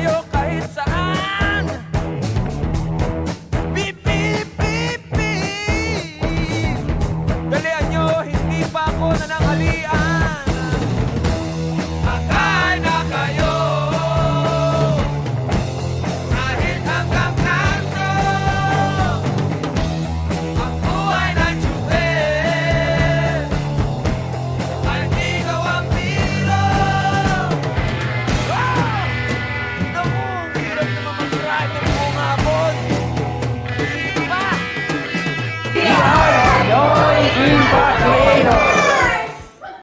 tayo kahit saan. Beep, beep, beep, beep Dalian nyo, hindi pa ako nananghalian.